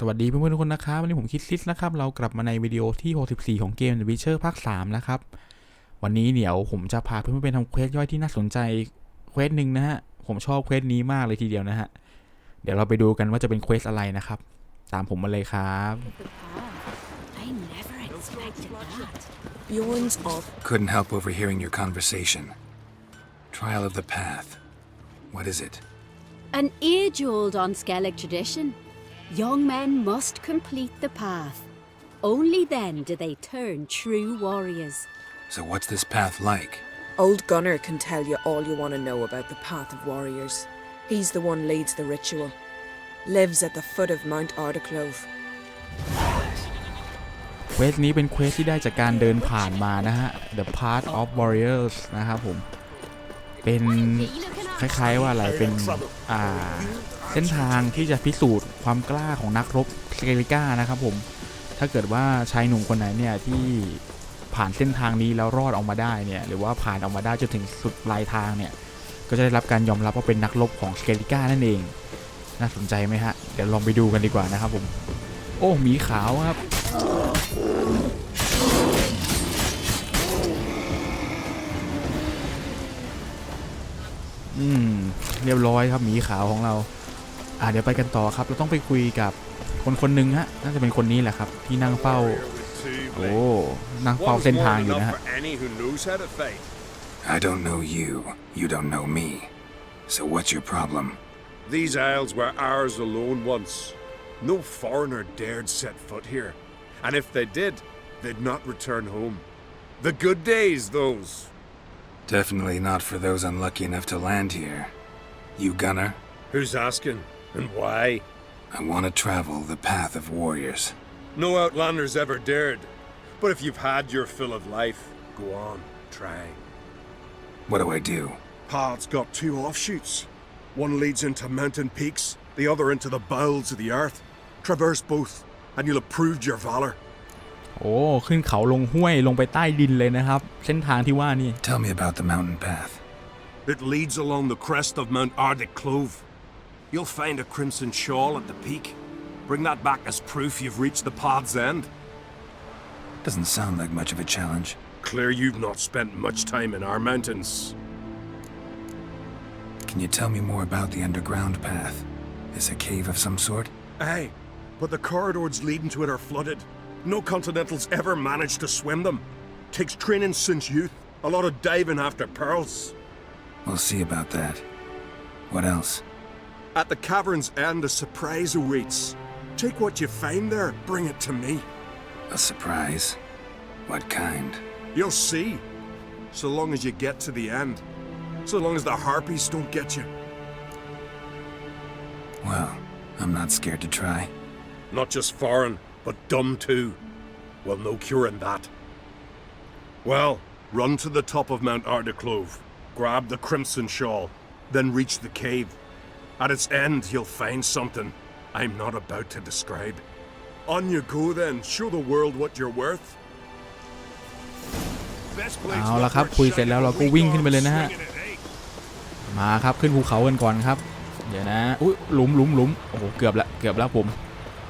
สวัสดีเพื่อนๆทุกคนนะครับวันนี้ผมคิดซิสนะครับ เรากลับมาในวิดีโอที่ 64 ของเกม The Witcher ภาค 3 นะครับ วันนี้เดี๋ยวผมจะพาเพื่อนๆไปทำเควสย่อยที่น่าสนใจเควสหนึ่งนะฮะ ผมชอบเควสนี้มากเลยทีเดียวนะฮะ เดี๋ยวเราไปดูกันว่าจะเป็นเควสอะไรนะครับ ตามผมมาเลยครับ the path. I never expected that. Bjorn's off. Couldn't help overhearing your conversation. Trial of the Path. What is it? An age old Unskellig tradition. Young men must complete the path. Only then do they turn true warriors. So, what's this path like? Old Gunnar can tell you all you want to know about the Path of Warriors. He's the one leads the ritual. Lives at the foot of Mount Ardaclove. เควสนี้เป็นเควสที่ได้จากการเดินผ่านมานะฮะ The Path of Warriors นะครับผม เป็นคล้ายๆว่าอะไร เป็น อ่า เส้นทางที่จะพิสูจน์ความกล้าของนักรบสเกลิก้านะครับผม ถ้าเกิดว่าชายหนุ่มคนไหนเนี่ยที่ผ่านเส้นทางนี้แล้วรอดออกมาได้เนี่ยหรือว่าผ่านออกมาได้จนถึงสุดปลายทางเนี่ยก็จะได้รับการยอมรับว่าเป็นนักรบของสเกลิก้านั่นเอง น่าสนใจไหมฮะ เดี๋ยวลองไปดูกันดีกว่านะครับผม โอ้หมีขาวครับ อืม เรียบร้อยครับหมีขาวของเรา อ่าเดี๋ยวไปกันต่อครับ เราต้องไปคุยกับคนคนหนึ่งฮะ น่าจะเป็นคนนี้แหละครับ ที่นั่งเฝ้า โอ้นั่งเฝ้าเส้นทางอยู่นะฮะ for any who knows how to fight. I don't know you. You don't know me. So, what's your problem? These isles were ours alone once. No foreigner dared set foot here. And if they did, they'd not return home. The good days, those. Definitely not for those unlucky enough to land here. You, Gunner? Who's asking? And why? I want to travel the path of warriors. No outlanders ever dared. But if you've had your fill of life, go on, try. What do I do? Path's got two offshoots. One leads into mountain peaks, the other into the bowels of the earth. Traverse both, and you'll have proved your valor. โอ้ ขึ้นเขาลงห้วยลงไปใต้ดินเลยนะครับ เส้นทางที่ว่านี่ Tell me about the mountain path. It leads along the crest of Mount Ardic Clove. You'll find a crimson shawl at the peak. Bring that back as proof you've reached the path's end. Doesn't sound like much of a challenge. Clear you've not spent much time in our mountains. Can you tell me more about the underground path? Is a cave of some sort? Aye, but the corridors leading to it are flooded. No Continentals ever managed to swim them. Takes training since youth. A lot of diving after pearls. We'll see about that. What else? At the cavern's end, a surprise awaits. Take what you find there, bring it to me. A surprise? What kind? You'll see. So long as you get to the end. So long as the harpies don't get you. Well, I'm not scared to try. Not just foreign, but dumb too. Well, no cure in that. Well, run to the top of Mount Ardaclove, grab the crimson shawl, then reach the cave. At its end, you'll find something I'm not about to describe. On you go then, show the world what you're worth. Best place เอาละ left ครับ for a คุยเสร็จแล้วเราก็ shadow วิ่งขึ้นไปเลยนะฮะ swinging it, eh? มาครับขึ้นภูเขากันก่อนครับเดี๋ยวนะอุ้ยหลุมหลุมหลุมโอ้โหเกือบละเกือบแล้วผม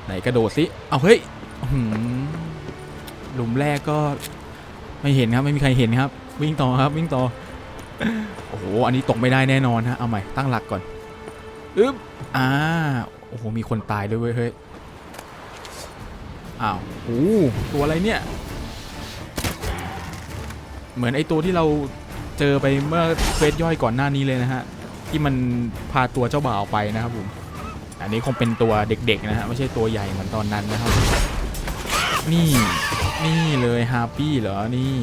ไหนกระโดดสิเอาเฮ้ยอื้อหือหลุมแรกก็ไม่เห็นครับไม่มีใครเห็นครับ วิ่งต่อครับวิ่งต่อโอ้โหอันนี้ตกไม่ได้แน่นอนฮะเอาใหม่ตั้งหลักก่อน อึ๊บอ่าโอ้โหมีคนตายด้วยเว้ยเฮ้ยอ้าวโอ้โหตัวอะไรเนี่ย เหมือนไอตัวที่เราเจอไปเมื่อเฟสย่อยก่อนหน้านี้เลยนะฮะ ที่มันพาตัวเจ้าบ่าวไปนะครับผมอันนี้คงเป็นตัวเด็กๆนะฮะไม่ใช่ตัวใหญ่เหมือนตอนนั้นนะครับ นี่นี่เลยฮาร์ปี้เหรอนี่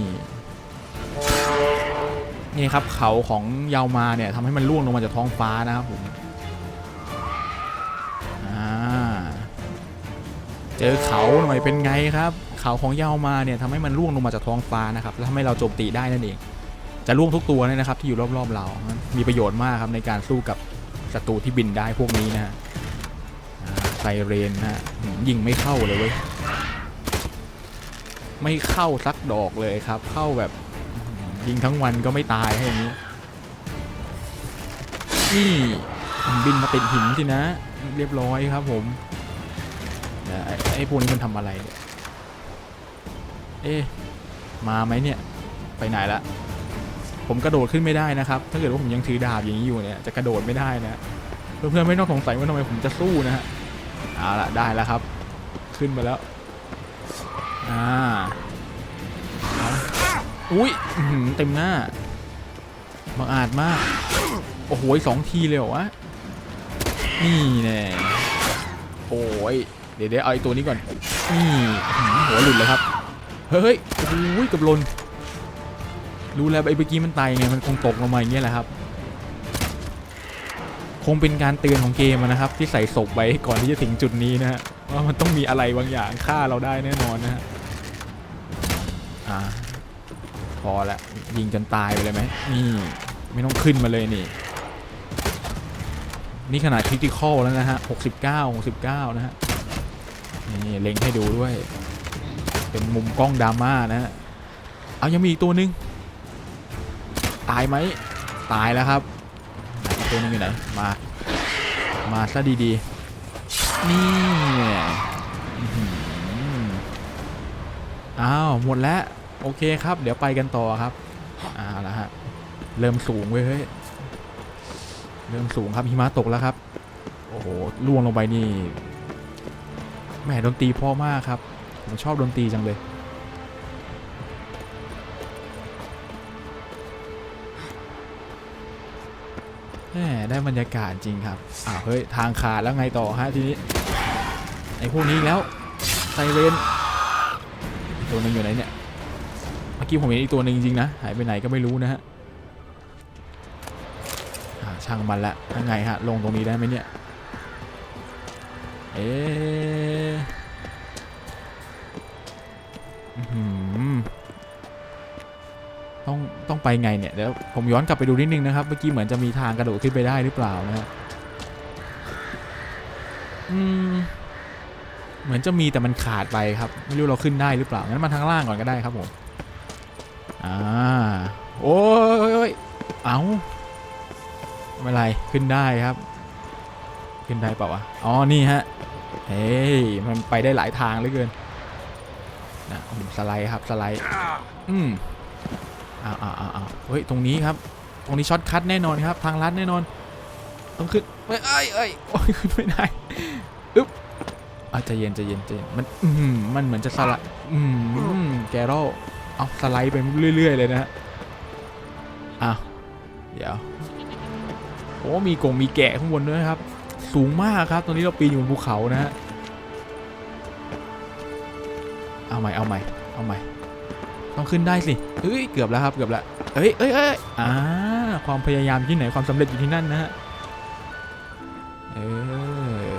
นี่ครับเขาของยาวมาเนี่ยทำให้มันล่วงลงมาจากท้องฟ้านะครับผม จอเขาหน่อยเป็นไงครับ เขาของยาวมาเนี่ยทำให้มันล่วงลงมาจากท้องฟ้านะครับแล้วทำให้เราโจมตีได้นั่นเอง จะล่วงทุกตัวเลยนะครับที่อยู่รอบๆเรา มีประโยชน์มากครับในการสู้กับศัตรูที่บินได้พวกนี้นะฮะไซเรนนะฮะยิงไม่เข้าเลยเว้ย ไม่เข้าสักดอกเลยครับ เข้าแบบยิงทั้งวันก็ไม่ตายให้อย่างนี้ นี่บินมาติดหินสินะ เรียบร้อยครับผม ไอ้พวกนี้มันทำอะไรเนี่ย เอ๊มาไหมเนี่ย ไปไหนละ ผมกระโดดขึ้นไม่ได้นะครับ ถ้าเกิดว่าผมยังถือดาบอย่างนี้อยู่เนี่ย จะกระโดดไม่ได้นะ เพื่อนๆไม่ต้องสงสัยว่าทำไมผมจะสู้นะฮะเอาละได้แล้วครับ ขึ้นมาแล้ว อ่าอุ้ยเต็มหน้าบังอาจมาก โอ้โหสองทีเลยเหรอวะ นี่แน่โอ้ย ดี๋ยวเดี๋ยวเอาไอ้ตัวนี้ก่อนนี่อื้อหือหัวหลุดเลยครับ เฮ้ยโอ้โหเกับลนรู้แล้วไอ้เมื่อกี้มันตายยังไงมันคงตกลงมาอย่างเงี้ยแหละครับ คงเป็นการเตือนของเกมนะครับ ที่ใส่ศพไว้ก่อนที่จะถึงจุดนี้นะฮะว่ามันต้องมีอะไรบางอย่างฆ่าเราได้แน่นอนนะฮะอ่าพอละยิงจนตายไปเลยไหมนี่ไม่ต้องขึ้นมาเลยนี่นี่ขนาดคริติคอลแล้วนะฮะ 69 69 นะฮะ นี่เล็งให้ดูด้วย เป็นมุมกล้องดราม่านะฮะเอายังมีอีกตัวหนึง ตายไหมตายแล้วครับอีกตัวนึงอยู่ไหนมา มาซะดีๆ นี่อื้อหืออ้าวหมดแล้ว โอเคครับ เดี๋ยวไปกันต่อครับอ่าแล้วฮะเริ่มสูงเว้ยเฮ้ยเริ่มสูงครับหิมะตกแล้วครับ โอ้โหล่วงลงไปนี่ แหมดนตรีพราะมากครับ ผมชอบดนตรีจังเลย แหมได้บรรยากาศจริงครับ อ้าวเฮ้ย ทางขาดแล้วไงต่อฮะทีนี้ ไอ้พวกนี้แล้วไซเรนตัวหนึงอยู่ไหนเนี่ย เมื่อกี้ผมเห็นอีกตัวหนึ่งจริงๆนะ หายไปไหนก็ไม่รู้นะฮะช่างมันละยังไงฮะ ลงตรงนี้ได้ไหมเนี่ย เอ๊ ต้องต้องไปไงเนี่ยเดี๋ยวผมย้อนกลับไปดูนิดนึงนะครับ เมื่อกี้เหมือนจะมีทางกระโดดขึ้นไปได้หรือเปล่านะฮะอืมเหมือนจะมีแต่มันขาดไปครับ ไม่รู้เราขึ้นได้หรือเปล่างั้นมาทางล่างก่อนก็ได้ครับผมอ่าโอ้ยอยโอ้ยเอาไม่เป็นไรขึ้นได้ครับ ขึ้นได้เปล่าวะอ๋อนี่ฮะเฮ้ยมันไปได้หลายทางเหลือเกิน นะผมสไลด์ครับสไลด์อืมอ้าวอ้าวอ้าวเฮ้ยตรงนี้ครับ ตรงนี้ช็อตคัทแน่นอนครับ ทางลัดแน่นอน ต้องขึ้นเอ้ยเอ้ยเอ้ยโอ้ยขึ้นไม่ได้อึ๊บอะใจเย็นใจเย็นใจเย็นมันอืมมันเหมือนจะสไลด์อืมแกโร่เอาสไลด์ไปเรื่อย ๆ เลยนะฮะอ้าวเดี๋ยวโอ้มีกงมีแกะข้างบนด้วยครับ สูงมากครับ ตอนนี้เราปีนอยู่บนภูเขานะฮะ เอาใหม่เอาใหม่เอาใหม่ต้องขึ้นได้สิเอ้ยเกือบแล้วครับเกือบแล้วเอ้ยเอ้ยเอ้ยอ่าความพยายามยู่ที่ไหนความสำเร็จอยู่ที่นั่นนะฮะเออ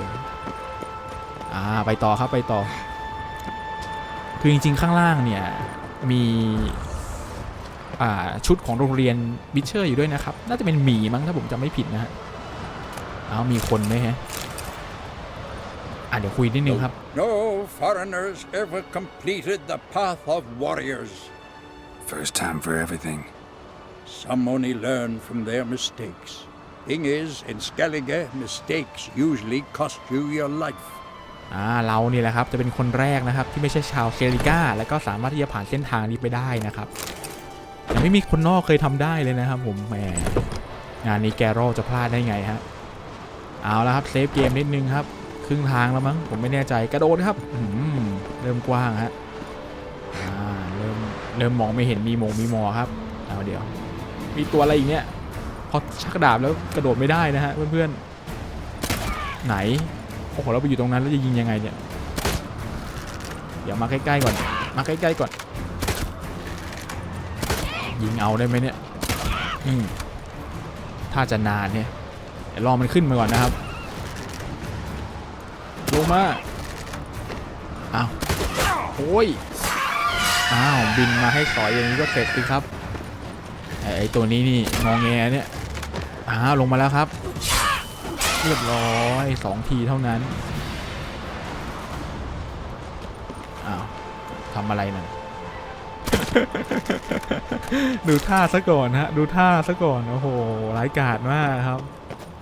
อ่าไปต่อครับไปต่อ คือจริงๆข้างล่างเนี่ยมีอ่าชุดของโรงเรียนบิชเชอร์อยู่ด้วยนะครับ น่าจะเป็นหมีมั้งถ้าผมจำไม่ผิดนะฮะอ้าวมีคนไหมฮะ อะเดี๋ยวคุยนิดนึงครับ No foreigners ever completed the path of warriors. First time for everything. Some only learn from their mistakes. Thing is, in Skellige, mistakes usually cost you your life. อ่าเรานี่แหละครับจะเป็นคนแรกนะครับที่ไม่ใช่ชาวเซริก้า แล้วก็สามารถที่จะผ่านเส้นทางนี้ไปได้นะครับแต่ไม่มีคนนอกเคยทำได้เลยนะครับผมแหมงานนี้แกโรจะพลาดได้ไงฮะเอาแล้วครับเซฟเกมนิดนึงครับ ครึ่งทางแล้วมั้งผมไม่แน่ใจกระโดดครับเริ่มกว้างฮะเริ่มเริ่มมองไม่เห็นมีมงมีมอครับเอาเดี๋ยว มีตัวอะไรอีกเนี่ยพอชักดาบแล้วกระโดดไม่ได้นะฮะเพื่อนๆไหนโอ้โหเราไปอยู่ตรงนั้นแล้วจะยิงยังไงเนี่ยเดี๋ยวมาใกล้ๆก่อน มาใกล้ๆก่อน ยิงเอาได้ไหมเนี่ยอืมถ้าจะนานเนี่ยเดี๋ยวรอมันขึ้นมาก่อนนะครับ ลงมาอ้าวโอ้ยอ้าวบินมาให้สอยอย่างนี้ก็เสร็จสิครับไอตัวนี้นี่งองแงเนี่ยอ้าวลงมาแล้วครับ เรียบร้อยสองทีเท่านั้นอ้าวทำอะไรนั่นดูท่าซะก่อนฮะ ดูท่าซะก่อน โอ้โหร้ายกาจมากครับ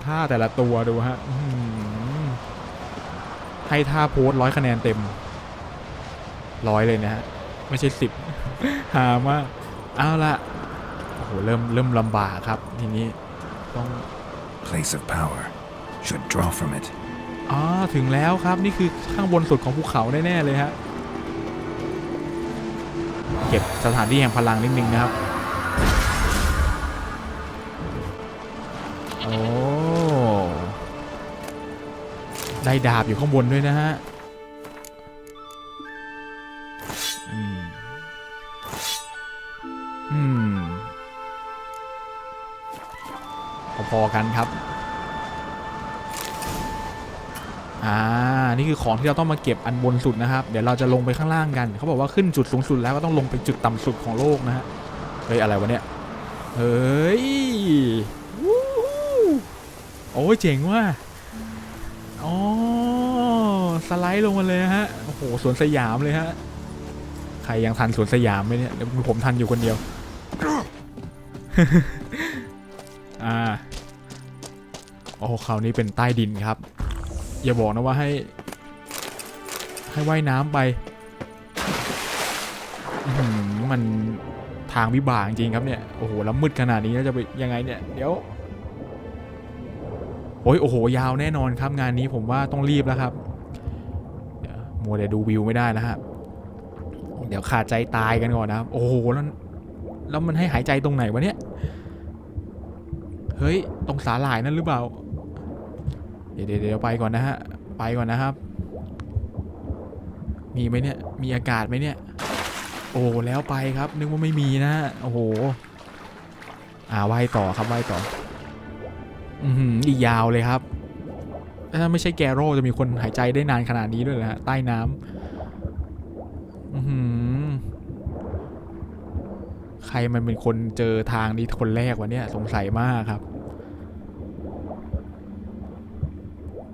ท่าแต่ละตัวดูฮะ ให้ท่าโพสร้อยคะแนนเต็มร้อยเลยนะฮะ ไม่ใช่สิบหามากเอาละโอ้โหเริ่มเริ่มลำบากครับ ทีนี้ต้อง Place of power. Should draw from it. อ๋อถึงแล้วครับนี่คือข้างบนสุดของภูเขาแน่ ๆ เลยฮะ เก็บสถานที่แห่งพลังนิดนึงนะครับ ได้ดาบอยู่ข้างบนด้วยนะฮะอืมอืมพอๆกันครับอ่า นี่คือของที่เราต้องมาเก็บอันบนสุดนะครับ เดี๋ยวเราจะลงไปข้างล่างกัน เขาบอกว่าขึ้นจุดสูงสุดแล้วก็ต้องลงไปจุดต่ำสุดของโลกนะฮะ เฮ้ย อะไรวะเนี่ย เฮ้ยโอ้ยเจ๋งว่ะ อ๋อ สไลด์ลงมาเลยฮะ โอ้โห สวนสยามเลยฮะ ใครยังทันสวนสยามไหมเนี่ยเดี๋ยวผมทันอยู่คนเดียว อ่า โอ้คราวนี้เป็นใต้ดินครับ อย่าบอกนะว่าให้ ให้ว่ายน้ำไป มันทางวิบากจริงครับเนี่ย โอ้โห แล้วมืดขนาดนี้แล้วจะไปยังไงเนี่ย เดี๋ยว โอ้ยโอ้โห ยาวแน่นอนครับงานนี้ผมว่าต้องรีบแล้วครับเดี๋ยวมัวแต่ดูวิวไม่ได้แล้วครับเดี๋ยวขาดใจตายกันก่อนนะครับ โอ้โหแล้วแล้วมันให้หายใจตรงไหนวะเนี่ย เฮ้ย ตรงสาหร่ายนั่นหรือเปล่าเดี๋ยวเดี๋ยวเดี๋ยวไปก่อนนะฮะ ไปก่อนนะครับ มีไหมเนี่ย มีอากาศไหมเนี่ย โอ้แล้วไปครับ นึกว่าไม่มีนะ โอ้โห อ่าว่ายต่อครับว่ายต่อ อือหืออีกยาวเลยครับ ถ้าไม่ใช่แกโร่จะมีคนหายใจได้นานขนาดนี้ด้วยเหรอฮะใต้น้ำอือหือใครมันเป็นคนเจอทางนี้คนแรกวะเนี่ย สงสัยมากครับ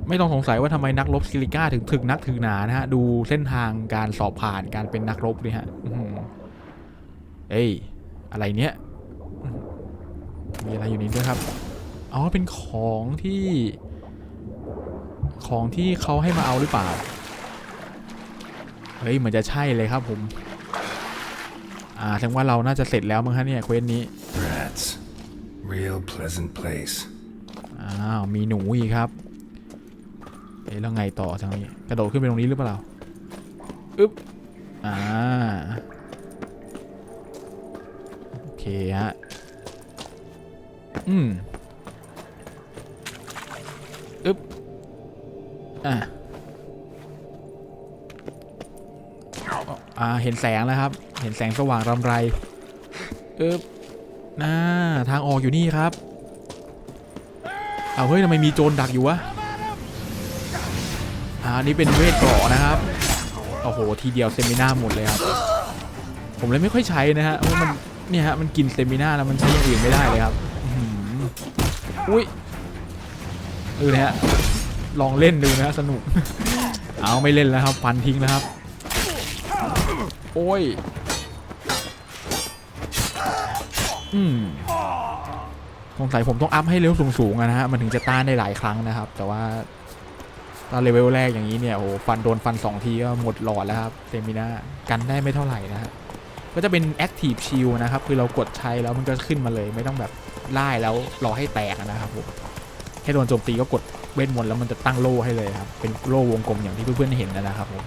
ไม่ต้องสงสัยว่าทำไมนักรบซิลิก้าถึงถึกนักถึงหนานะฮะ ดูเส้นทางการสอบผ่านการเป็นนักรบดิฮะเอ้ย อะไรเนี้ยมีอะไรอยู่นี่ด้วยครับ อ๋อ เป็นของที่ ของที่เขาให้มาเอาหรือเปล่า เฮ้ยเหมือนจะใช่เลยครับผม อ่าแสดงว่าเราน่าจะเสร็จแล้วมั้งฮะเนี่ยเควสนี้ Rats. Real pleasant place. อ้าว มีหนูอีกครับ เอ๊ะแล้วไงต่อทางนี้ กระโดดขึ้นไปตรงนี้หรือเปล่า อึ๊บ อ่า โอเคฮะ อืม อ่าอ่าเห็นแสงแล้วครับ เห็นแสงสว่างรำไรอึ๊บน่าทางออกอยู่นี่ครับ เอาเฮ้ยทำไมมีโจรดักอยู่วะอ่านี่เป็นเวทเกราะนะครับ โอ้โห ทีเดียวเซมิน่าหมดเลยครับ ผมเลยไม่ค่อยใช้นะฮะเพราะมันเนี่ยฮะมันกินเซมิน่าแล้วมันใช้อย่างอื่นไม่ได้เลยครับอื้อหืออุ้ยดูนะฮะ ลองเล่นดูนะฮะสนุก เอาไม่เล่นแล้วครับฟันทิ้งแล้วครับ โอ้ย อืมสงสัยผมต้องอัพให้เร็วสูงๆอะนะฮะ มันถึงจะต้านได้หลายครั้งนะครับ แต่ว่าตอนเลเวลแรกอย่างนี้เนี่ยโอ้โหฟันโดนฟัน 2 ทีก็หมดหลอดแล้วครับเซมิน่ากันได้ไม่เท่าไหร่นะฮะก็จะเป็น Active Shield นะครับ คือเรากดใช้แล้วมันก็ขึ้นมาเลย ไม่ต้องแบบไล่แล้วรอให้แตกนะครับผม ค่โดนโจมตีก็กดเวทมนต์แล้วมันจะตั้งโล่ให้เลยครับเป็นโล่วงกลมอย่างที่เพื่อนๆเห็นนะครับผม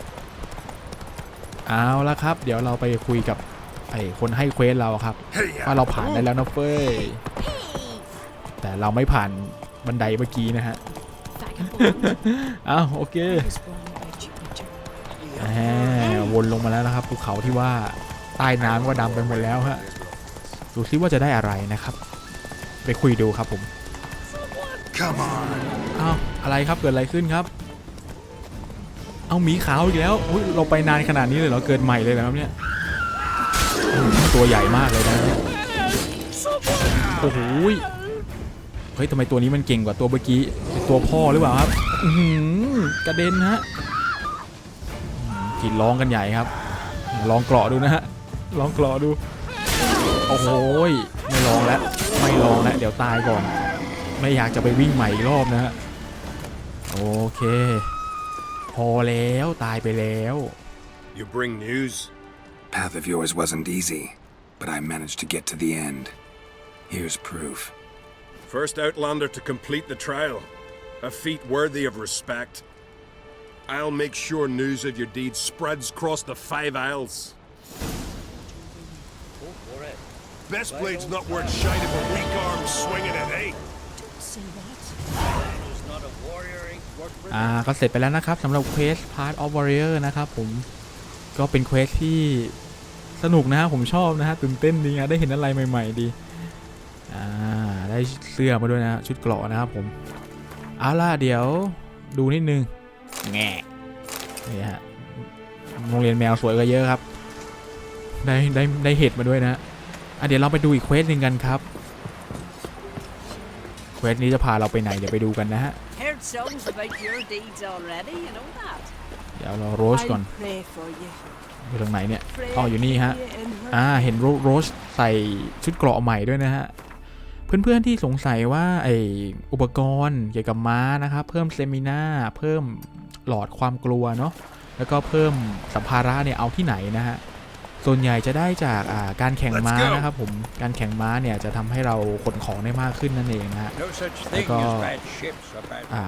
เอาละครับ เดี๋ยวเราไปคุยกับไอ้คนให้เควสเราครับว่าเราผ่านได้แล้วนะเฟ้ยแต่เราไม่ผ่านบันไดเมื่อกี้นะฮะอ้าวโอเควนลงมาแล้วนะครับภูเขาที่ว่าใต้น้ำก็ดำไปหมดแล้วฮะดูซิว่าจะได้อะไรนะครับ ไปคุยดูครับผม อ้าวอะไรครับเกิดอะไรขึ้นครับ เอาหมีขาวอีกแล้วอุ๊ยเราไปนานขนาดนี้เลยเหรอเกิดใหม่เลยเหรอครับเนี่ยตัวใหญ่มากเลยนะโอ้โหยเฮ้ยทำไมตัวนี้มันเก่งกว่าตัวเมื่อกี้เป็นตัวพ่อหรือเปล่าครับอืกระเด็นฮะอืมกรีดร้องกันใหญ่ครับ ลองเกราะดูนะฮะลองเกราะดูโอ้โหไม่ลองแล้วไม่ลองแล้วเดี๋ยวตายก่อน ไม่อยากจะไปวิ่งใหม่อีกรอบนะฮะโอเคพออแล้วตายไปแล้ว You bring news? Path of yours wasn't easy, but I managed to get to the end. Here's proof. First Outlander to complete the trial. A feat worthy of respect. I'll make sure news of your deeds spreads across the Five Isles. Best blade's not worth shite if a weak arm's swinging it, eh? อ่าก็เสร็จไปแล้วนะครับสำหรับเควส Part of Warrior นะครับผมก็เป็นเควสที่สนุกนะฮะผมชอบนะฮะตื่นเต้นดีนะได้เห็นอะไรใหม่ๆดีอ่าได้เสื้อมาด้วยนะชุดเกราะนะครับผมเอาล่ะเดี๋ยวดูนิดนึงแง่นี่ฮะโรงเรียนแมวสวยก็เยอะครับ ได้ได้ได้เห็ดมาด้วยนะอะเดี๋ยวเราไปดูอีกเควสหนึ่งกันครับเควสนี้จะพาเราไปไหนเดี๋ยวไปดูกันนะฮะ Heard songs about your deeds already, you know that. เดี๋ยวเราโรสก่อน pray for you. อยู่ตรงไหนเนี่ย Pray อ๋ออยู่นี่ฮะ for you in her อ่า เห็นโรโรสใส่ชุดเกราะใหม่ด้วยนะฮะ เพื่อนๆที่สงสัยว่าไออุปกรณ์เกี่ยวกับม้านะครับ เพิ่มเซมินาเพิ่มหลอดความกลัวเนาะ แล้วก็เพิ่มสัมภาระเนี่ยเอาที่ไหนนะฮะ ส่วนใหญ่จะได้จากอ่าการแข่งม้า Let's go นะครับผม การแข่งม้าเนี่ยจะทำให้เราขนของได้มากขึ้นนั่นเองนะฮะ No such thing Like, as uh, bad ships or bad อ่า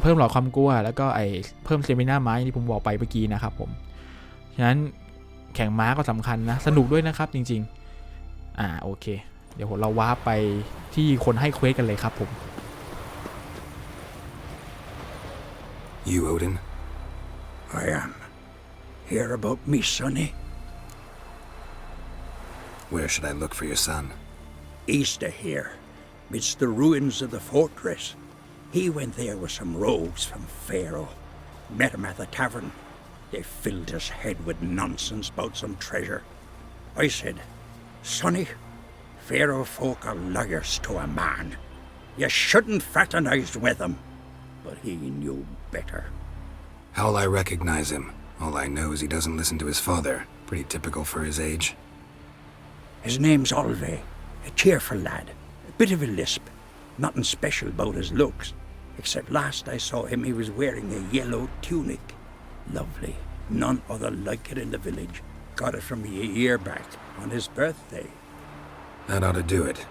เพิ่มหลอดความกลัว แล้วก็ไอเพิ่มเซมินาไม้ที่ผมบอกไปเมื่อกี้นะครับผม ฉะนั้นแข่งม้าก็สำคัญนะ สนุกด้วยนะครับจริง ๆ อ่าโอเค เดี๋ยวเราว้าร์ปไปที่คนให้เควสกันเลยครับผม You, Odin? I am. Hear about me, sonny? Where should I look for your son? East of here, midst the ruins of the fortress. He went there with some rogues from Pharaoh. Met him at the tavern. They filled his head with nonsense about some treasure. I said, Sonny, Pharaoh folk are liars to a man. You shouldn't fraternize with them. But he knew better. How'll I recognize him? All I know is he doesn't listen to his father. Pretty typical for his age. His name's Olve, a cheerful lad, a bit of a lisp, nothing special about his looks, except last I saw him he was wearing a yellow tunic. Lovely, none other like it in the village. Got it from me a year back, on his birthday. That ought to do it.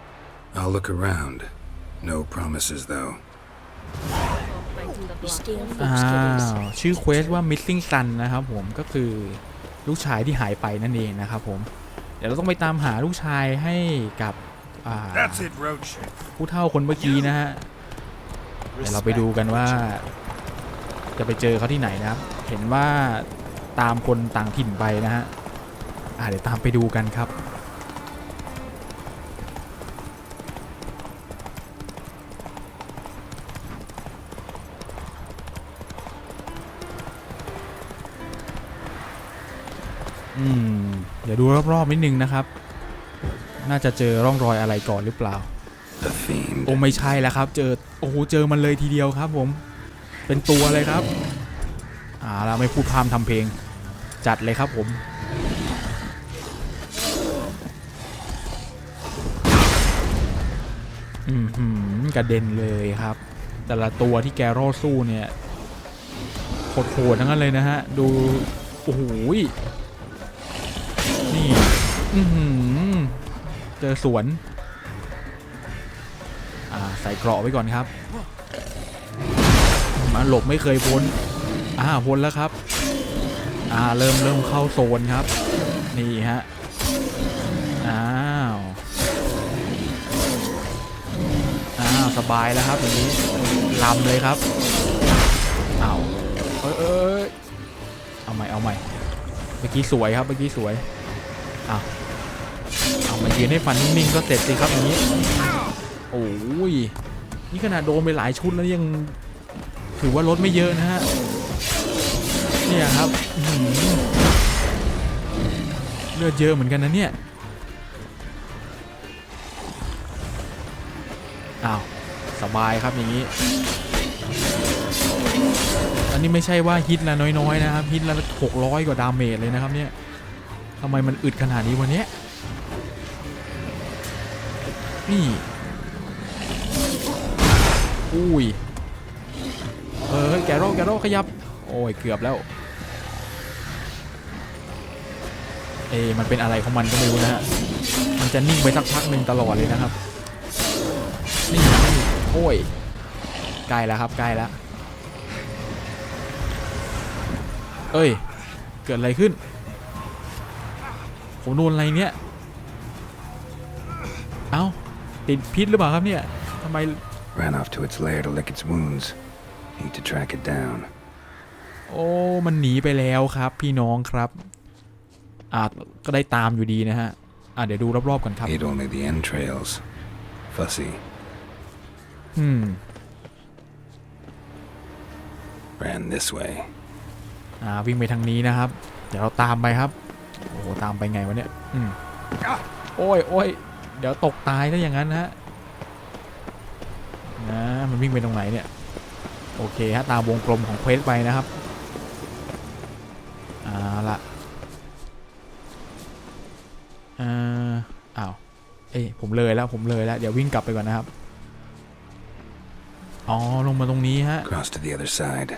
I'll look around. No promises, though. อ้าวชื่อเควสว่า missing son นะครับผมก็คือลูกชายที่หายไปนั่นเองนะครับผม เดี๋ยวเราต้องไปตามหาลูกชายให้กับอ่า That's it, Roach. ผู้เฒ่าคนเมื่อกี้นะฮะเดี๋ยวเราไปดูกันว่า จะไปเจอเขาที่ไหนนะครับ เห็นว่าตามคนต่างถิ่นไปนะฮะอ่าเดี๋ยวตามไปดูกันครับ ยวดูรอบๆนิดนึงนะครับ น่าจะเจอร่องรอยอะไรก่อนหรือเปล่า The fiend. โอ้ไม่ใช่แล้วครับ เจอโอ้โหเจอมันเลยทีเดียวครับผม เป็นตัวเลยครับอ่าเราไม่พูดพร่ำทำเพลง จัดเลยครับผมอืมหือกระเด็นเลยครับ แต่ละตัวที่แกโร่สู้เนี่ยโหดๆทั้งนั้นเลยนะฮะ ดู โอ้โหยนี่ อือหือเจอสวน อ่า ใส่เกราะไว้ก่อนครับ มาหลบไม่เคยพ้น อ่าพ้นแล้วครับ อ่า เริ่มเริ่มเข้าโซนครับ นี่ฮะ อ้าว อ้าว สบายแล้วครับอย่างนี้ลำเลยครับอ้าวเอ้ยเอ้ยเอ้ยเอาใหม่ เอาใหม่ เมื่อกี้สวยครับ เมื่อกี้สวย อ้าเอามายืนให้ฟันนิ่งๆก็เสร็จสิครับอย่างนี้ โอ้ย นี่ขนาดโดนไปหลายชุดแล้วยังถือว่าลดไม่เยอะนะฮะ เนี่ยครับเลือดเยอะเหมือนกันนะเนี่ยอ้าวสบายครับอย่างนี้ อันนี้ไม่ใช่ว่าฮิตละน้อยๆนะครับฮิตละ600กว่าดาเมจเลยนะครับเนี่ย ทำไมมันอึดขนาดนี้วันนี้นี่อุ้ยเออแกโร่แกโร่ขยับ โอ้ย เกือบแล้ว เอ มันเป็นอะไรของมันก็ไม่รู้นะฮะ มันจะนิ่งไปสักพักหนึ่งตลอดเลยนะครับ นี่นี่โอ้ยใกล้แล้วครับใกล้แล้ว เอ้ย เกิดอะไรขึ้น ผมโดนอะไรเนี่ย เอ้า ติดพิษหรือเปล่าครับเนี่ยทำไม Ran off to its lair to lick its wounds. Need to track it down. โอ้มันหนีไปแล้วครับ พี่น้องครับ อาจก็ได้ตามอยู่ดีนะฮะ อะเดี๋ยวดูรอบๆก่อนครับ Ate only the entrails. Fussy. อืม Ran this way. อ่าวิ่งไปทางนี้นะครับ เดี๋ยวเราตามไปครับ โอ้โหตามไปไงวะเนี่ยอืมโอ้ยโอ้ยเดี๋ยวตกตายถ้าอย่างนั้นนะฮะนะมันวิ่งไปตรงไหนเนี่ยโอเคฮะตามวงกลมของเควสไปนะครับเอาละอ่าอ้าวเอ้ยผมเลยแล้วผมเลยแล้วเดี๋ยววิ่งกลับไปก่อนนะครับอ๋อลงมาตรงนี้ฮะ Cross to the other side.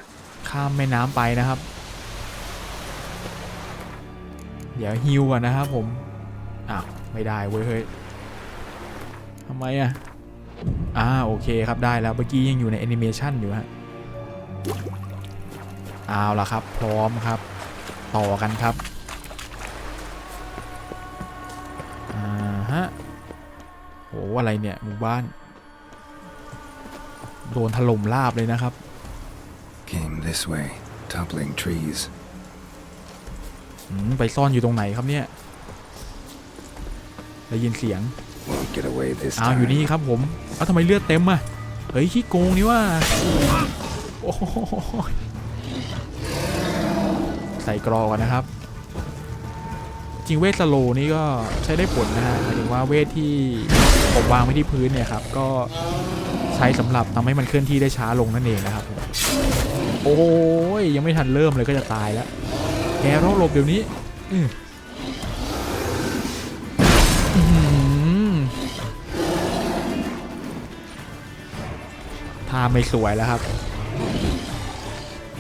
ข้ามแม่น้ำไปนะครับ เดี๋ยวฮิวก่อนนะครับผม อ้าว ไม่ได้เว้ยเฮ้ยทำไมอะอ่าโอเคครับได้แล้วเมื่อกี้ยังอยู่ในแอนิเมชันอยู่ฮะเอาละครับ พร้อมครับ ต่อกันครับอ่าฮะโหอะไรเนี่ยหมู่บ้าน โดนถล่มราบเลยนะครับ Came this way, toppling trees. อืมไปซ่อนอยู่ตรงไหนครับเนี่ยได้ยินเสียง Won't get away this อ้าวอยู่ time. นี่ครับผมเอ้าทำไมเลือดเต็มอะเฮ้ยขี้โกงนี่ว่าโอ้โหใส่กรอกันนะครับ จริงเวทสโลว์นี่ก็ใช้ได้ผลนะฮะหมายถึงว่าเวทที่ผมวางไว้ที่พื้นเนี่ยครับ ก็ใช้สำหรับทำให้มันเคลื่อนที่ได้ช้าลงนั่นเองนะครับผมโอ้ยยังไม่ทันเริ่มเลยก็จะตายแล้ว แกรอหลบเดี๋ยวนี้ท่าไม่สวยแล้วครับ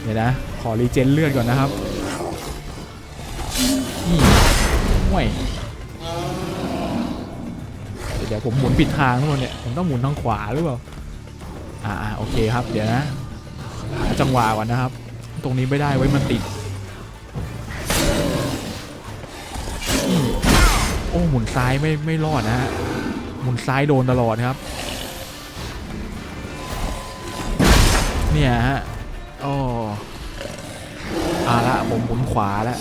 เดี๋ยวนะ ขอรีเจนเลือดก่อนนะครับนี่ห่วยเดี๋ยวผมหมุนผิดทางทุกคนเนี่ย ผมต้องหมุนทางขวาหรือเปล่า อ่าโอเคครับ เดี๋ยวนะ หาจังหวะก่อนนะครับ ตรงนี้ไม่ได้ไว้มันติด หมุนซ้ายไม่ไม่รอดนะฮะหมุนซ้ายโดนตลอดครับ เนี่ยฮะโอ้อาละผมหมุนขวาแล้ว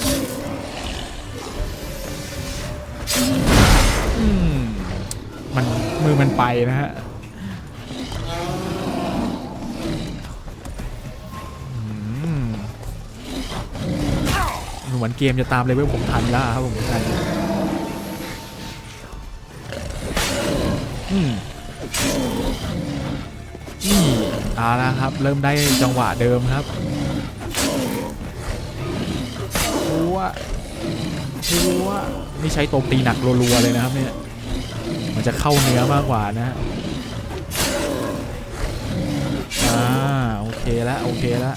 อืมมันมือมันไปนะฮะอืมเหมือนเกมจะตามเลเวลผมทันแล้วครับผมทัน อืมนี่เอาละครับ เริ่มได้จังหวะเดิมครับชัวชัวนี่ใช้ตบตีหนักรัวๆเลยนะครับเนี่ย มันจะเข้าเนื้อมากกว่านะฮะอ่าโอเคแล้วโอเคแล้ว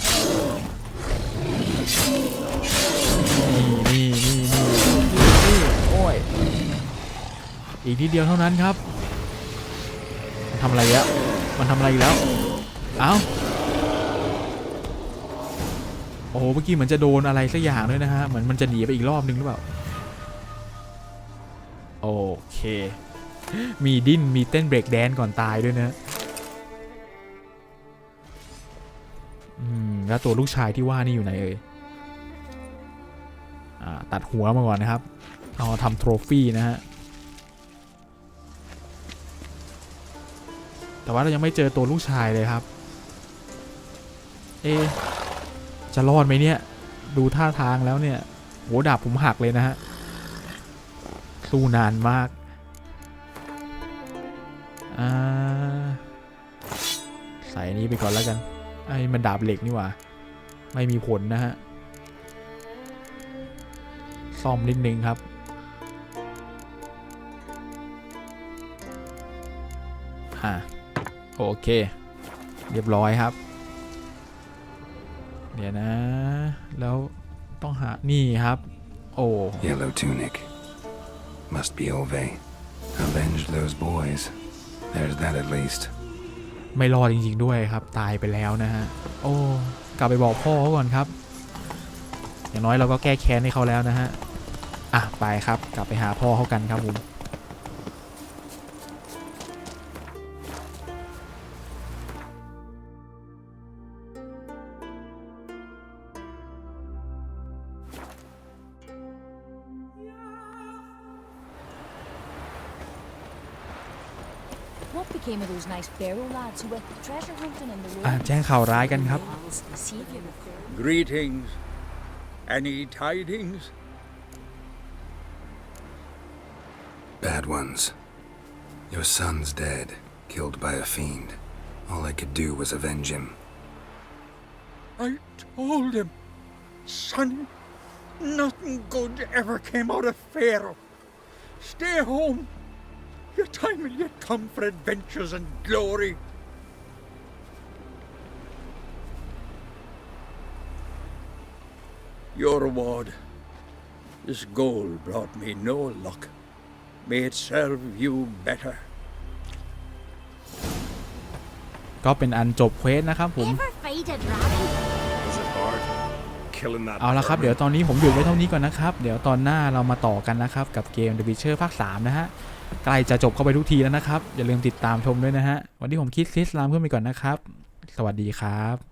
นี่นี่นี่นี่โอ้ยอีกนิดเดียวเท่านั้นครับ ทำอะไรแล้ว มันทำอะไรอีกแล้ว เอ้า โอ้โห เมื่อกี้เหมือนจะโดนอะไรสักอย่างด้วยนะฮะ เหมือนมันจะหนีไปอีกรอบนึงหรือเปล่า โอเค มีดิ้น มีเต้นเบรกแดนก่อนตายด้วยนะอืม แล้วตัวลูกชายที่ว่านี่อยู่ไหนเอ่ย อ่า ตัดหัวมาก่อนนะครับ เอาทำโทรฟี่นะฮะ แต่ว่าเรายังไม่เจอตัวลูกชายเลยครับ เอ จะรอดไหมเนี่ย ดูท่าทางแล้วเนี่ยโหดาบผมหักเลยนะฮะสู้นานมาก อ่า ใส่อันนี้ไปก่อนแล้วกัน ไอ้มันดาบเหล็กนี่หว่า ไม่มีผลนะฮะ ซ่อมนิดนึงครับอ่า โอเค เรียบร้อยครับเเดี๋ยวนะ แล้วต้องหา นี่ครับ โอ้ Yellow tunic. Must be Ove. Avenged those boys. There's that at least. ไม่รอดจริง ๆ ด้วยครับ ตายไปแล้วนะฮะ โอ้ กลับไปบอกพ่อเขาก่อนครับ อย่างน้อยเราก็แก้แค้นให้เขาแล้วนะฮะ อะ ไปครับ กลับไปหาพ่อเขากันครับผม อ่ะ ruins? แจ้งข่าวร้ายกันครับ Miles, the savior of their Greetings. Any tidings? Bad ones. Your son's dead, killed by a fiend. All I could do was avenge him. I told him, son, nothing good ever came out of Pharaoh. Stay home. Your time will yet come for adventures and glory. Your reward. This gold brought me no luck. May it serve you better. ก็เป็นอันจบเควสนะครับผม Ever faded rabbit? เอาละครับ vermin? เดี๋ยวตอนนี้ผมหยุดไว้เท่านี้ก่อนนะครับ เดี๋ยวตอนหน้าเรามาต่อกันนะครับ กับเกม The Witcher ภาค 3 นะฮะ ใกล้จะจบเข้าไปทุกทีแล้วนะครับ อย่าลืมติดตามชมด้วยนะฮะ วันนี้ผมคิดซิสลามเพื่อนไปก่อนนะครับ สวัสดีครับ